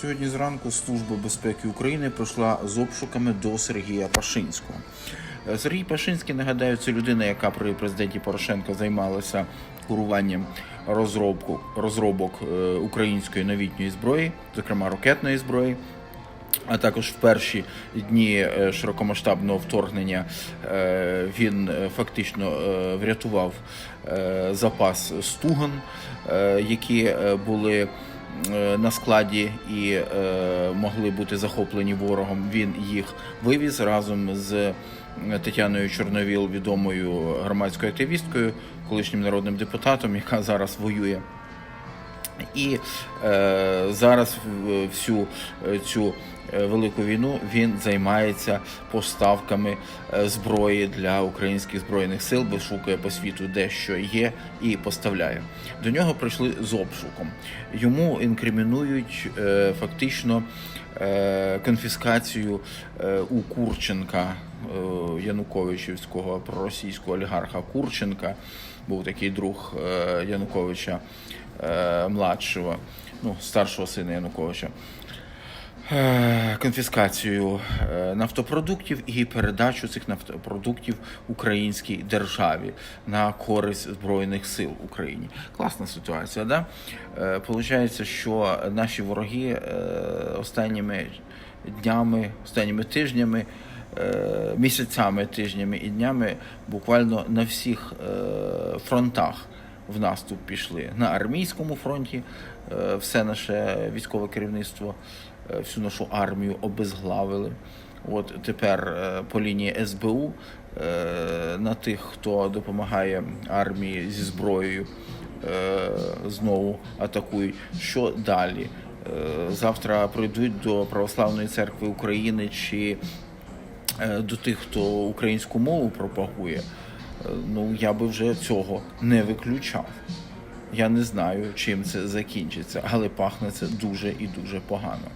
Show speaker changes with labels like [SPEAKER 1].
[SPEAKER 1] Сьогодні зранку Служба безпеки України прийшла з обшуками до Сергія Пашинського. Е, Сергій Пашинський, нагадаю, це людина, яка при президенті Порошенка займалася куруванням розробку, розробок е, української новітньої зброї, зокрема ракетної зброї. А також в перші дні е, широкомасштабного вторгнення він фактично врятував запас стуган, які були на складі і е, могли бути захоплені ворогом. Він їх вивіз разом з Тетяною Чорновіл, відомою громадською активісткою, колишнім народним депутатом, яка зараз воює. І е, зараз всю е, цю е, велику війну він займається поставками е, зброї для українських збройних сил, вишукує по світу де що є і поставляє. До нього прийшли з обшуком. Йому інкримінують е, фактично е, конфіскацію е, у Курченка е, Януковичівського проросійського олігарха Курченка. Був такий друг е, Януковича е, младшого, ну, старшого сина Януковича. Е, Конфіскацію е, нафтопродуктів і передачу цих нафтопродуктів українській державі на користь збройних сил Україні. Класна ситуація, да? Е, Получається, що наші вороги останніми днями, останніми тижнями, місяцями, тижнями і днями буквально на всіх фронтах в наступ пішли на армійському фронті. Все наше військове керівництво, всю нашу армію обезглавили. От тепер е, по лінії СБУ е, на тих, хто допомагає армії зі зброєю, е, знову атакують. Що далі? Е, Завтра прийдуть до Православної церкви України чи е, до тих, хто українську мову пропагує. Е, Ну я би вже цього не виключав. Я не знаю, чим це закінчиться, але пахне це дуже і дуже погано.